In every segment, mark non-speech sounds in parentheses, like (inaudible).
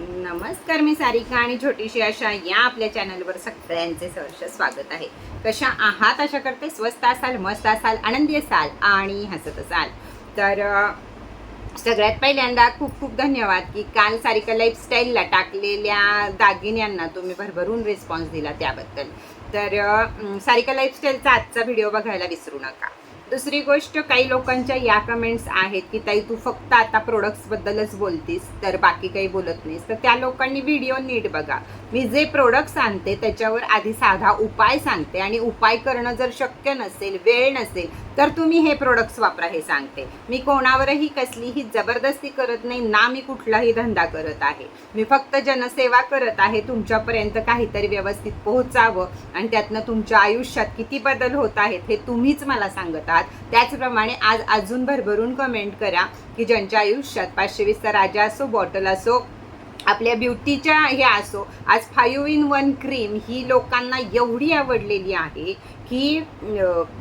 नमस्कार मी सारिका आणि छोटीशी अशा या आपल्या चॅनलवर सगळ्यांचे सहर्ष स्वागत आहे. कशा आहात? अशा करते स्वस्त असाल मस्त असाल आनंदी असाल आणि हसत असाल. तर सगळ्यात पहिल्यांदा खूप खूप धन्यवाद की काल सारिका लाईफस्टाईलला टाकलेल्या दागिन्यांना तुम्ही भरभरून रिस्पॉन्स दिला त्याबद्दल. तर सारिका लाईफस्टाईलचा आजचा व्हिडिओ बघायला विसरू नका. दुसरी गोष्ट काही लोकांच्या या कमेंट्स आहेत की ताई तू फक्त आता प्रोडक्ट्सबद्दलच बोलतीस तर बाकी काही बोलत नाहीस. तर त्या लोकांनी व्हिडिओ नीट बघा. मी जे प्रोडक्ट सांगते त्याच्यावर आधी साधा उपाय सांगते. आणि उपाय करणं जर शक्य नसेल वेळ नसेल तर तुम्ही हे प्रोडक्ट्स वापरा हे सांगते. मी कोणावरही कसलीही जबरदस्ती करत नाही ना मी कुठलाही धंदा करत आहे. मी फक्त जनसेवा करत आहे तुमच्यापर्यंत काहीतरी व्यवस्थित पोहोचावं आणि त्यातनं तुमच्या आयुष्यात किती बदल होत आहेत हे तुम्हीच मला सांगत आहात. त्याचप्रमाणे आज अजून भरभरून कमेंट करा की ज्यांच्या आयुष्यात पाचशे वीसचा राजा असो बॉटल असो आपल्या ब्युटीच्या हे असो आज फाईव्ह इन वन क्रीम ही लोकांना एवढी आवडलेली आहे की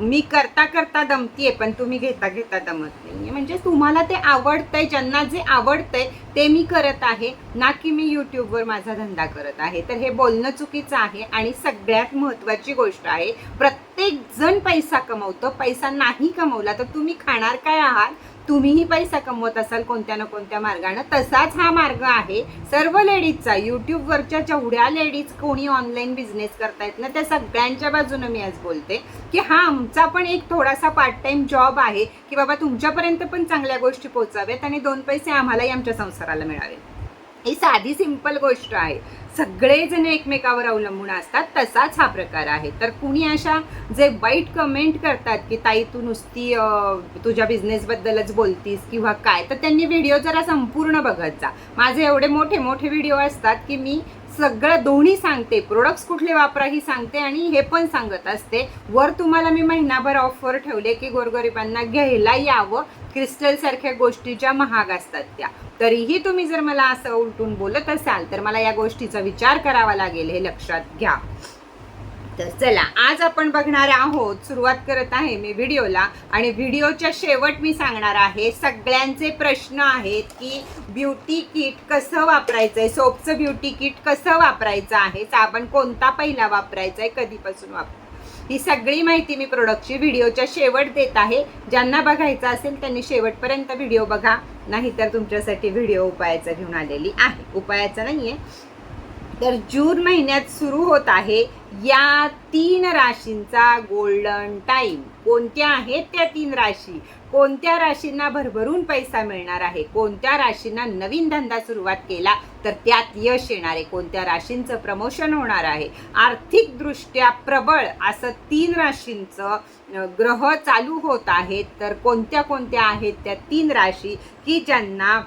मी करता करता दमतीये पण तुम्ही घेता घेता दमत नाही म्हणजे तुम्हाला ते आवडतंय ज्यांना जे आवडतंय ते मी करत आहे ना की मी यूट्यूबवर माझा धंदा करत आहे. तर हे बोलणं चुकीचं आहे आणि सगळ्यात महत्त्वाची गोष्ट आहे प्रत्येक जण पैसा कमवतो पैसा नाही कमवला तर तुम्ही खाणार काय आहात तुम्हीही पैसा कमवत असाल कोणत्या ना कोणत्या मार्गानं तसाच हा मार्ग आहे. सर्व लेडीजचा यूट्यूबवरच्या जेवढ्या लेडीज कोणी ऑनलाईन बिझनेस करतायत ना त्या सगळ्यांच्या बाजूनं मी आज बोलते की हा आमचा पण एक थोडासा पार्ट टाइम जॉब आहे की बाबा तुमच्यापर्यंत पण चांगल्या गोष्टी पोहोचाव्यात आणि दोन पैसे आम्हालाही आमच्या संसाराला मिळावेत. ही साधी सिंपल गोष्ट आहे. सगळेजण एकमेकावर अवलंबून असतात तसाच हा प्रकार आहे. तर कुणी अशा जे वाईट कमेंट करतात की ताई तू नुसती तुझ्या बिझनेसबद्दलच बोलतीस किंवा काय? तर त्यांनी व्हिडिओ जरा संपूर्ण बघत जा. माझे एवढे मोठे मोठे व्हिडिओ असतात की मी सगळं दोन्ही सांगते. प्रोडक्ट्स कुठले वापरा ही सांगते आणि हे पण सांगत असते. वर तुम्हाला मी महिनाभर ऑफर ठेवले की गोरगरिबांना घ्यायला यावं. क्रिस्टल सारख्या गोष्टी ज्या महाग असतात त्या. तरीही तुम्ही जर मला असं उलटून बोलत असाल तर मला या गोष्टीचा विचार करावा लागेल हे लक्षात घ्या. तर चला आज आपण बघणार आहोत सुरुवात करत आहे मी व्हिडिओला आणि व्हिडिओच्या शेवट मी सांगणार आहे सगळ्यांचे प्रश्न आहेत की ब्युटी किट कसं वापरायचं आहे सोपचं ब्युटी किट कसं वापरायचं आहे साबण कोणता पहिला वापरायचा आहे कधीपासून वापर ही सगळी माहिती मी प्रोडक्टची व्हिडिओच्या शेवट देत आहे. ज्यांना बघायचं असेल त्यांनी शेवटपर्यंत व्हिडिओ बघा. नाहीतर तुमच्यासाठी व्हिडिओ उपायाचा घेऊन आलेली आहे. उपायाचा नाहीये. तर जून महिन्यात सुरू होत आहे या तीन राशींचा गोल्डन टाईम कोणत्या आहेत त्या तीन राशी? कोणत्या राशींना भरभरून पैसा मिळणार आहे? कोणत्या राशींना नवीन धंदा सुरुवात केला तर त्यात यश येणार आहे? कोणत्या राशींचं प्रमोशन होणार आहे? आर्थिकदृष्ट्या प्रबळ असं तीन राशींचं ग्रह चालू होत आहेत. तर कोणत्या कोणत्या आहेत त्या तीन राशी की ज्यांना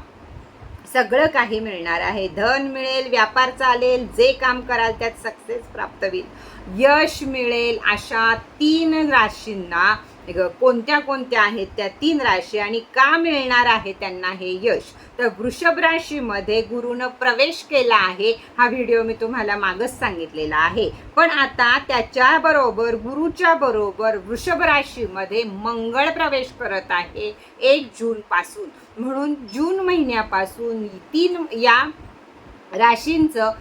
सगळं काही मिळणार आहे? धन मिळेल व्यापार चालेल जे काम कराल त्यात सक्सेस प्राप्त होईल. यश मिळेल अशा तीन राशींना कोणत्या कोणत्या आहेत त्या तीन राशी आणि का मिळणार आहे त्यांना हे यश. तर वृषभ राशीमध्ये गुरुनं प्रवेश केला आहे. हा व्हिडिओ मी तुम्हाला मागच सांगितलेला आहे. पण आता त्याच्या बरोबर गुरुच्या बरोबर वृषभ राशीमध्ये मंगळ प्रवेश करत आहे एक जूनपासून म्हणून जून महिन्यापासून तीन या राशींचं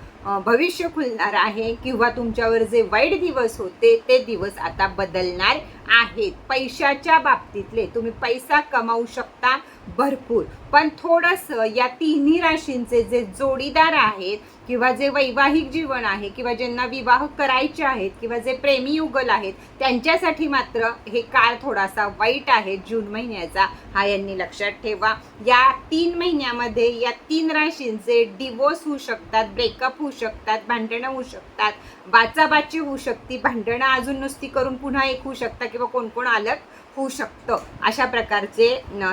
भविष्य खुलणार आहे किंवा तुमच्यावर जे वाईट दिवस होते ते दिवस आता बदलणार आहेत. पैशाच्या बाबतीतले. तुम्ही पैसा कमावू शकता भरपूर. पण थोडंसं या तिन्ही राशींचे जे जोडीदार आहेत किंवा जे वैवाहिक जीवन आहे किंवा ज्यांना विवाह करायचे आहेत किंवा जे प्रेमी युगल आहेत त्यांच्यासाठी मात्र हे काळ थोडासा वाईट आहे जून महिन्याचा. हा यांनी लक्षात ठेवा. या तीन महिन्यामध्ये या तीन राशींचे डिवोर्स होऊ शकतात ब्रेकअप होऊ शकतात भांडणं होऊ शकतात बाचाबाची होऊ शकते भांडणं अजून नुसती करून पुन्हा एक होऊ शकतात किंवा कोण कोण आलं होऊ शकतं. अशा प्रकारचे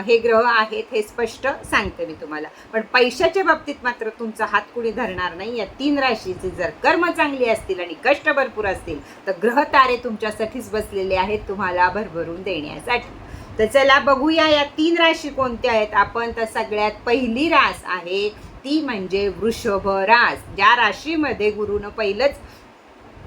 हे ग्रह आहेत हे स्पष्ट सांगते मी तुम्हाला. पण पैशाच्या बाबतीत मात्र तुमचा हात कुणी धरणार नाही. या तीन राशीचे जर कर्म चांगली असतील आणि कष्ट भरपूर असतील तर ग्रह तारे तुमच्यासाठीच बसलेले आहेत तुम्हाला भरभरून देण्यासाठी. तर चला बघूया या तीन राशी कोणत्या आहेत. आपण तर सगळ्यात पहिली रास आहे ती म्हणजे वृषभ रास. ज्या राशीमध्ये गुरुनं पहिलंच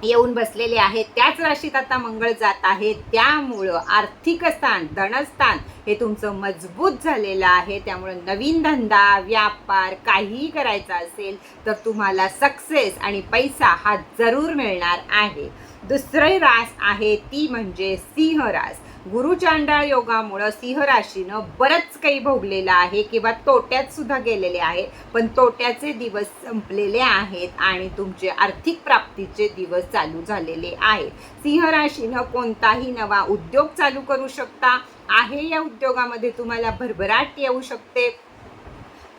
येऊन बसलेले आहेत. त्याच राशीत आता मंगळ जात आहे. त्यामुळं आर्थिक स्थान धनस्थान हे तुमचं मजबूत झालेलं आहे. त्यामुळे नवीन धंदा व्यापार काहीही करायचा असेल तर तुम्हाला सक्सेस आणि पैसा हा जरूर मिळणार आहे. दुसरी रास आहे ती म्हणजे सिंह रास. गुरुचांडाळ योगामुळं सिंह राशीनं बरंच काही भोगलेलं आहे किंवा तोट्यात सुद्धा गेलेले आहे. पण तोट्याचे दिवस संपलेले आहेत आणि तुमचे आर्थिक प्राप्तीचे दिवस चालू झालेले आहेत. सिंह राशीनं कोणताही नवा उद्योग चालू करू शकता. आहे या उद्योगामध्ये तुम्हाला भरभराट येऊ शकते.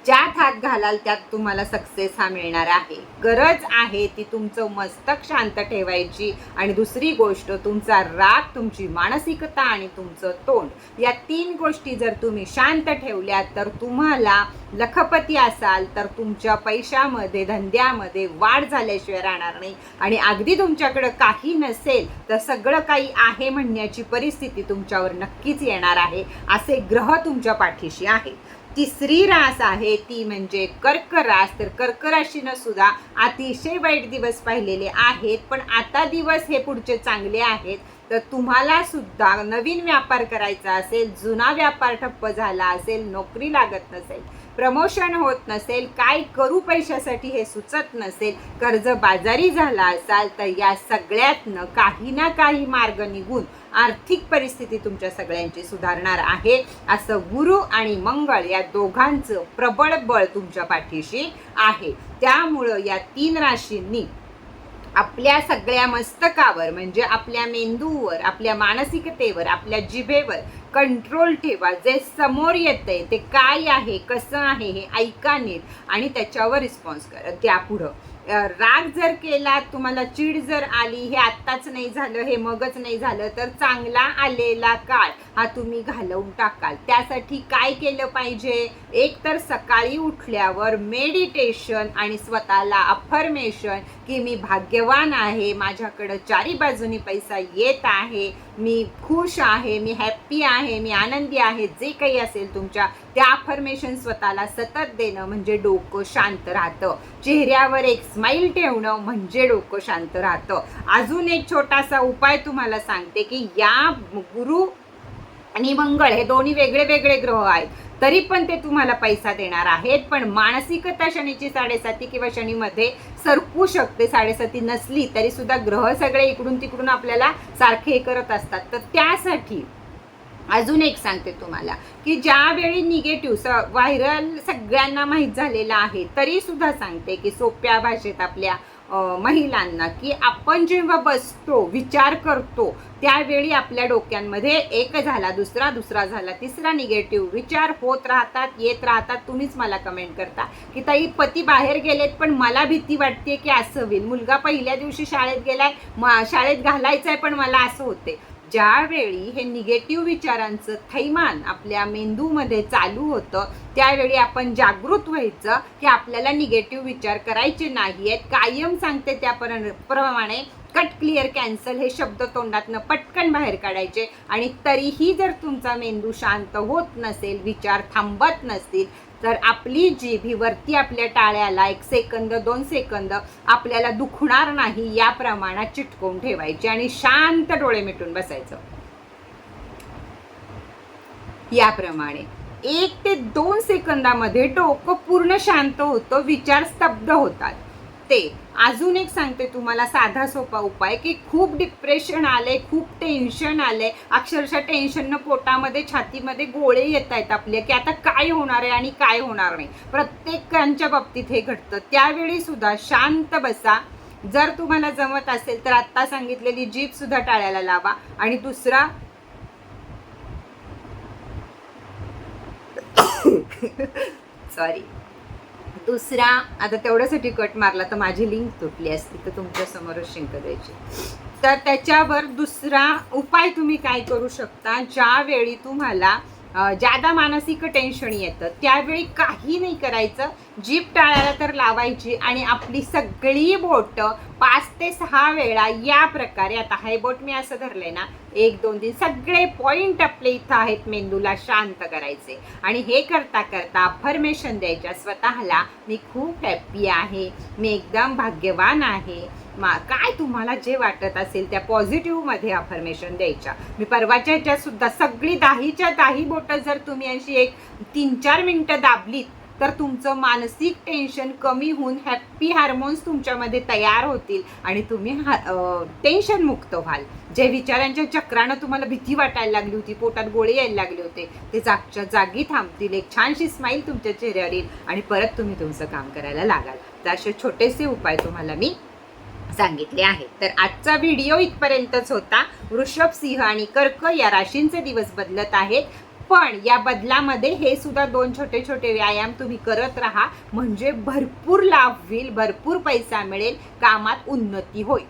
ज्यात हात घालाल त्यात तुम्हाला सक्सेस हा मिळणार आहे. गरज आहे ती तुमचं मस्तक शांत ठेवायची आणि दुसरी गोष्ट तुमचा राग तुमची मानसिकता आणि तुमचं तोंड. या तीन गोष्टी जर तुम्ही शांत ठेवल्या तर तुम्हाला लखपती असाल तर तुमच्या पैशामध्ये धंद्यामध्ये वाढ झाल्याशिवाय राहणार नाही. आणि अगदी तुमच्याकडं काही नसेल तर सगळं काही आहे म्हणण्याची परिस्थिती तुमच्यावर नक्कीच येणार आहे असे ग्रह तुमच्या पाठीशी आहे तिसरी रास आहे ती म्हणजे कर्क रास. तर कर्क राशीनं सुद्धा अतिशय वाईट दिवस पाहिलेले आहेत. पण आता दिवस हे पुढचे चांगले आहेत. तर तुम्हाला सुद्धा नवीन व्यापार करायचा असेल जुना व्यापार ठप्प झाला असेल नोकरी लागत नसेल प्रमोशन होत नसेल काय करू पैशासाठी हे सुचत नसेल कर्ज बाजारी झाला असाल तर या सगळ्यातनं काही ना काही मार्ग निघून आर्थिक परिस्थिती तुमच्या सगळ्यांची सुधारणार आहे. असं गुरु आणि मंगळ या दोघांचं प्रबळ बळ तुमच्या पाठीशी आहे. त्यामुळं या तीन राशींनी आपल्या सगळ्या मस्तकावर म्हणजे आपल्या मेंदूवर आपल्या मानसिकतेवर आपल्या जिभेवर कंट्रोल ठेवा. जे समोर येतंय ते काय आहे कसं आहे हे ऐका नीट आणि त्याच्यावर रिस्पॉन्स करा. त्या पुढं. राग जर केला तुम्हाला चीड जर आली हे आत्ताच नाही झालं हे मगच नाही झालं तर चांगला आलेला काळ हा तुम्ही घालवून टाकाल. त्यासाठी काय केलं पाहिजे? एक तर सकाळी उठल्यावर मेडिटेशन आणि स्वतःला अफर्मेशन की मी भाग्यवान आहे माझ्याकडं चारी बाजूनी पैसा येत आहे मी खुश आहे मी हॅप्पी आहे मी आनंदी आहे जे काही असेल तुमच्या त्या अफर्मेशन स्वतःला सतत देणं म्हणजे डोकं शांत राहतं. चेहऱ्यावर एक स्माईल ठेवणं म्हणजे डोकं शांत राहतं. अजून एक छोटासा उपाय तुम्हाला सांगते की या गुरु आणि मंगळ हे दोन्ही वेगळे वेगळे ग्रह आहेत. तरी पण ते तुम्हाला पैसा देणार आहेत. पण मानसिकता शनीची साडेसाती किंवा शनीमध्ये सरकू शकते साडेसाती नसली तरी सुद्धा ग्रह सगळे इकडून तिकडून आपल्याला सारखे हे करत असतात. तर त्यासाठी अजून एक सांगते तुम्हाला की ज्यावेळी निगेटिव्ह स व्हायरल सगळ्यांना माहीत झालेलं आहे तरी सुद्धा सांगते की सोप्या भाषेत आपल्या महिलांना की आपण जेव्हा बसतो विचार करतो त्यावेळी आपल्या डोक्यांमध्ये एक झाला दुसरा दुसरा झाला तिसरा निगेटिव्ह विचार होत राहतात येत राहतात. तुम्हीच मला कमेंट करता की ताई पती बाहेर गेलेत पण मला भीती वाटते की असं होईल. मुलगा पहिल्या दिवशी शाळेत गेलाय म- शाळेत घालायचं आहे पण मला असं होते ज्यावेळी हे निगेटिव्ह विचारांचं थैमान आपल्या मेंदूमध्ये चालू होतं त्यावेळी आपण जागृत व्हायचं की आपल्याला निगेटिव्ह विचार करायचे नाही आहेत कायम सांगते त्या प्रमाणे कट क्लिअर कॅन्सल हे शब्द तोंडातनं पटकन बाहेर काढायचे. आणि तरीही जर तुमचा मेंदू शांत होत नसेल विचार थांबत नसतील तर आपली जीभ ही वरती आपल्या टाळ्याला एक सेकंद दोन सेकंद आपल्याला दुखणार नाही या प्रमाणात चिटकवून ठेवायची आणि शांत डोळे मिटून बसायचं. याप्रमाणे एक ते दोन सेकंदामध्ये डोकं पूर्ण शांत होतं विचार स्तब्ध होतात. ते अजून एक सांगते तुम्हाला साधा सोपा उपाय की खूप डिप्रेशन आले खूप टेन्शन आले अक्षरशः टेन्शननं पोटामध्ये छातीमध्ये गोळे येत आहेत आपले की आता काय होणार आहे आणि काय होणार नाही. प्रत्येकांच्या बाबतीत हे घडतं. त्यावेळी सुद्धा शांत बसा. जर तुम्हाला जमत असेल तर आत्ता सांगितलेली जीप सुद्धा टाळायला लावा. आणि दुसरा (coughs) सॉरी दुसरा आता तेवढ्यासाठी कट मारला तर माझी लिंक तुटली असती तर तुमच्या समोरच शिंक द्यायची. तर त्याच्यावर दुसरा उपाय तुम्ही काय करू शकता ज्यावेळी तुम्हाला ज्यादा मानसिक टेन्शन येतं त्यावेळी काही नाही करायचं. जीप टाळायला तर लावायची आणि आपली सगळी बोटं पाच ते सहा वेळा या प्रकारे आता हे बोट मी असं धरलंय ना एक दोन तीन सगळे पॉइंट आपले इथं आहेत मेंदूला शांत करायचे. आणि हे करता करता अफर्मेशन द्यायच्या स्वतःला मी खूप हॅप्पी आहे मी एकदम भाग्यवान आहे मा काय तुम्हाला जे वाटत असेल त्या पॉझिटिव्हमध्ये अफर्मेशन द्यायच्या. मी परवाच्या ह्याच्यात सुद्धा सगळी दाहीच्या दाही बोटं जर तुम्ही अशी एक तीन चार मिनटं दाबलीत तर तुमचं मानसिक टेन्शन कमी होऊन हॅप्पी हार्मोन्स तुमच्यामध्ये तयार होतील आणि तुम्ही टेन्शन मुक्त व्हाल. जे विचारांच्या चक्रानं तुम्हाला भीती वाटायला लागली होती पोटात गोळे यायला लागले होते ते जागच्या जागी थांबतील एक छानशी स्माईल तुमच्या चेहऱ्यावर येईल आणि परत तुम्ही तुमचं काम करायला लागाल. तर असे छोटेसे उपाय तुम्हाला मी सांगितले आहे. तर आजचा व्हिडिओ इथपर्यंतच होता. वृषभ सिंह आणि कर्क या राशींचे दिवस बदलत आहेत. पण या बदलामध्ये हे सुद्धा दोन छोटे छोटे व्यायाम तुम्ही करत राहा. म्हणजे भरपूर लाभ होईल भरपूर पैसा मिळेल कामात उन्नती होईल.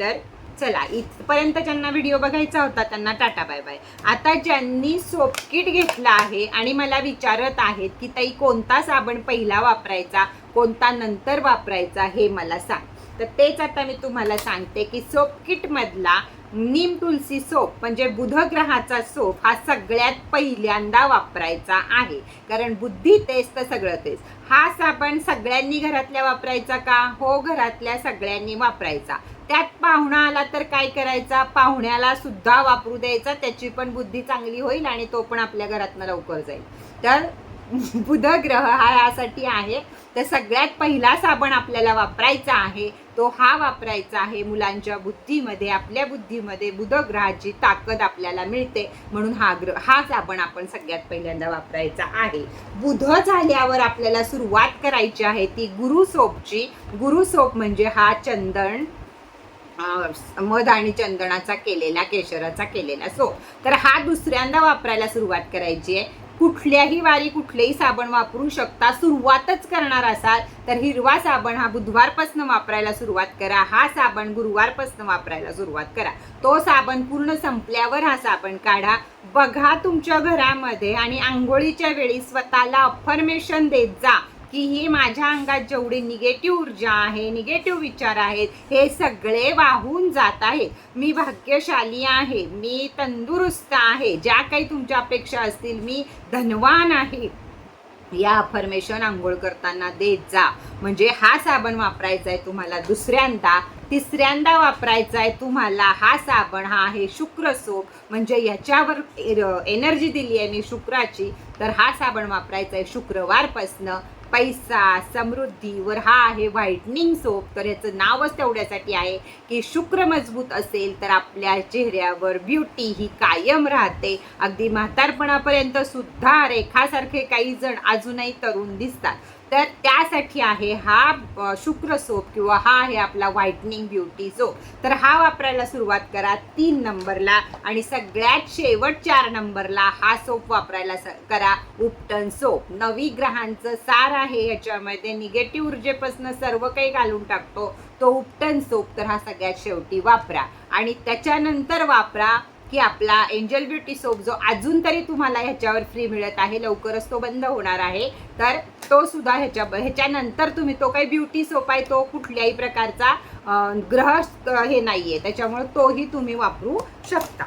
तर चला इथपर्यंत ज्यांना व्हिडिओ बघायचा होता त्यांना टाटा बाय बाय आता ज्यांनी सोपकिट घेतला आहे आणि मला विचारत आहेत की ताई कोणता साबण पहिला वापरायचा कोणता नंतर वापरायचा हे मला सांग. तर तेच आता मी तुम्हाला सांगते की soap kit neem tulsi soap म्हणजे बुधग्रहाचा सोप हा सगळ्यात पहिल्यांदा वापरायचा आहे. कारण बुद्धी तेच तर सगळं तेच हा साबण सगळ्यांनी घरातल्या वापरायचा का? हो घरातल्या सगळ्यांनी वापरायचा. त्यात पाहुणा आला तर काय करायचा? पाहुण्याला सुद्धा वापरू द्यायचा. त्याची पण बुद्धी चांगली होईल आणि तो पण आपल्या घरातनं लवकर जाईल. तर (laughs) बुध ग्रह हा यासाठी आहे. तर सगळ्यात पहिला साबण आपल्याला वापरायचा आहे तो हा वापरायचा आहे मुलांच्या बुद्धीमध्ये आपल्या बुद्धीमध्ये बुधग्रहाची ताकद आपल्याला मिळते. म्हणून हा ग्रह हा साबण आपण सगळ्यात पहिल्यांदा वापरायचा आहे. बुध झाल्यावर आपल्याला सुरुवात करायची आहे ती गुरु गुरुसोप गुरु म्हणजे हा चंदन मध आणि चंदनाचा केलेला केशराचा केलेला सोप. तर हा दुसऱ्यांदा वापरायला सुरुवात करायची आहे. कुठल्याही वारी कुठलेही साबण वापरू शकता. सुरुवातच करणार असाल तर हिरवा साबण हा बुधवारपासून वापरायला सुरुवात करा. हा साबण गुरुवारपासून वापरायला सुरुवात करा. तो साबण पूर्ण संपल्यावर हा साबण काढा. बघा तुमच्या घरामध्ये आणि आंघोळीच्या वेळी स्वतःला अफर्मेशन देत जा. की ही माझ्या अंगात जेवढी निगेटिव्ह ऊर्जा आहे निगेटिव्ह विचार आहेत हे सगळे वाहून जात आहेत. मी भाग्यशाली आहे मी तंदुरुस्त आहे ज्या काही तुमच्या अपेक्षा असतील मी धनवान आहे. या अफर्मेशन आंघोळ करताना देत जा. म्हणजे हा साबण वापरायचा आहे तुम्हाला दुसऱ्यांदा. तिसऱ्यांदा वापरायचा आहे तुम्हाला हा साबण हा आहे शुक्र सोप. म्हणजे याच्यावर एनर्जी दिली आहे मी शुक्राची तर हा साबण वापरायचा आहे शुक्रवारपासनं. पैसा समृद्धीवर हा आहे व्हाईटनिंग सोप. तर ह्याचं नावच तेवढ्यासाठी आहे की शुक्र मजबूत असेल तर आपल्या चेहऱ्यावर ब्युटी ही कायम राहते. अगदी म्हातारपणापर्यंत सुद्धा रेखासारखे काही जण अजूनही तरुण दिसतात. तर त्यासाठी आहे हा शुक्र सोप किंवा हा आहे आपला व्हाईटनिंग ब्युटी सोप तर हा वापरायला सुरुवात करा तीन नंबरला आणि सगळ्यात शेवट चार नंबरला हा सोप वापरायला स- करा उपटन सोप नवी ग्रहांचं सार आहे याच्यामध्ये निगेटिव्ह ऊर्जेपासून सर्व काही घालून टाकतो. तो उपटन सोप तर हा सगळ्यात शेवटी वापरा. आणि त्याच्यानंतर वापरा की आपला एंजल ब्युटी सोप जो अजून तरी तुम्हाला ह्याच्यावर फ्री मिळत आहे लवकरच तो बंद होणार आहे. तर तो सुद्धा ह्याच्या ह्याच्यानंतर तुम्ही तो काही ब्युटी सोप आहे तो कुठल्याही प्रकारचा ग्रह हे नाही आहे त्याच्यामुळे तोही तुम्ही वापरू शकता.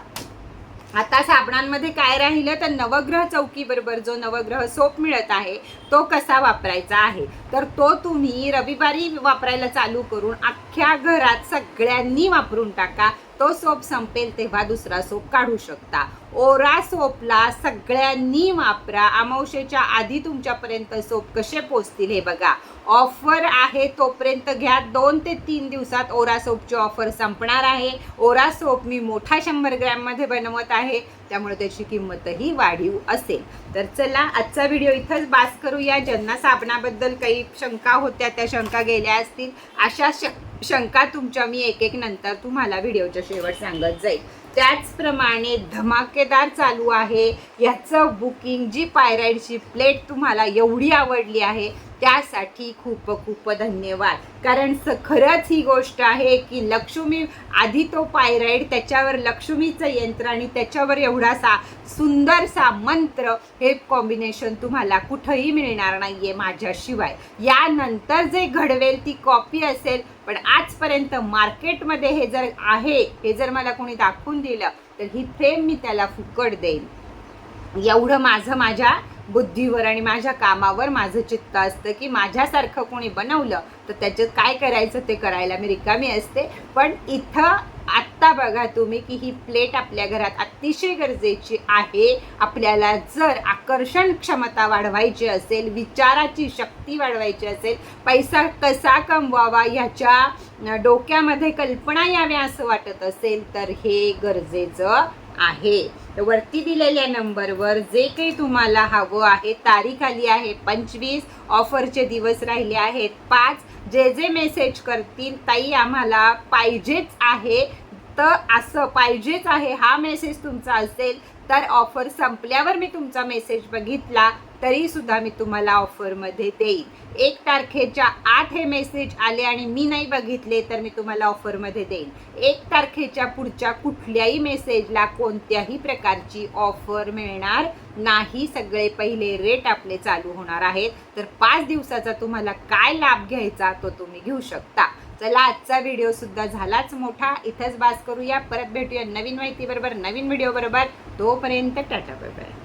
आता साबणांमध्ये काय राहिलं तर नवग्रह चौकीबरोबर जो नवग्रह सोप मिळत आहे तो कसा वापरायचा आहे? तर तो तुम्ही रविवारी वापरायला चालू करून अख्ख्या घरात सगळ्यांनी वापरून टाका. तो सोप संपेल तेव्हा दुसरा सोप काढू शकता. ओरा सोपला सगळ्यांनी वापरा. अमावशेच्या आधी तुमच्यापर्यंत सोप कसे पोचतील हे बघा. ऑफर आहे तोपर्यंत घ्या. दोन ते तीन दिवसात ओरा सोपची ऑफर संपणार आहे. ओरा सोप मी मोठा शंभर ग्रॅममध्ये बनवत आहे. त्यामुळे त्याची किंमतही वाढीव असेल. तर चला आजचा व्हिडिओ इथंच बास करूया. ज्यांना साबणाबद्दल काही शंका होत्या त्या शंका गेल्या असतील. अशा श शंका तुमच्या मी एक एक नंतर तुम्हाला व्हिडिओच्या शेवट सांगत जाईल त्याचप्रमाणे धमाकेदार चालू आहे. याचं बुकिंग जी पायराईडची प्लेट तुम्हाला एवढी आवडली आहे त्यासाठी खूप खूप धन्यवाद. कारण स खरंच ही गोष्ट आहे की लक्ष्मी आधी तो पायराईड त्याच्यावर लक्ष्मीचं यंत्र आणि त्याच्यावर एवढासा सुंदरसा मंत्र हे कॉम्बिनेशन तुम्हाला कुठंही मिळणार नाही आहे माझ्याशिवाय. यानंतर जे घडवेल ती कॉपी असेल पण आजपर्यंत मार्केटमध्ये हे जर आहे हे जर मला कोणी दाखवून दिलं तर ही फ्रेम मी त्याला फुकट देईन. एवढं माझं माझ्या बुद्धीवर आणि माझ्या कामावर माझं चित्त असतं की माझ्यासारखं कोणी बनवलं तर त्याच्यात काय करायचं ते करायला मी रिकामी असते. पण इथं आत्ता बघा तुम्ही की ही प्लेट आपल्या घरात अतिशय गरजेची आहे. आपल्याला जर आकर्षण क्षमता वाढवायची असेल विचाराची शक्ती वाढवायची असेल पैसा कसा कमवावा ह्याच्या डोक्यामध्ये कल्पना याव्या असं वाटत असेल तर हे गरजेचं आहे. तर वरती दिलेल्या नंबरवर जे काही तुम्हाला हवं आहे तारीख आली आहे पंचवीस ऑफरचे दिवस राहिले आहेत पाच जे जे मेसेज करतील ताई आम्हाला पाहिजेच आहे. तर असं पाहिजेच आहे हा मेसेज तुमचा असेल तर ऑफर संपल्यावर मी तुमचा मेसेज बघितला तरी सुद्धा मी तुम्हाला ऑफरमध्ये देईन. एक तारखेच्या आत हे मेसेज आले आणि मी नाही बघितले तर मी तुम्हाला ऑफरमध्ये देईन. एक तारखेच्या पुढच्या कुठल्याही मेसेजला कोणत्याही प्रकारची ऑफर मिळणार नाही. सगळे पहिले रेट आपले चालू होणार आहेत. तर पाच दिवसाचा तुम्हाला काय लाभ घ्यायचा तो तुम्ही घेऊ शकता. चला आजचा व्हिडिओ सुद्धा झालाच मोठा. इथंच बास करूया. परत भेटूया नवीन माहिती बरोबर नवीन व्हिडिओ बरोबर. तोपर्यंत टाटा बाय बाय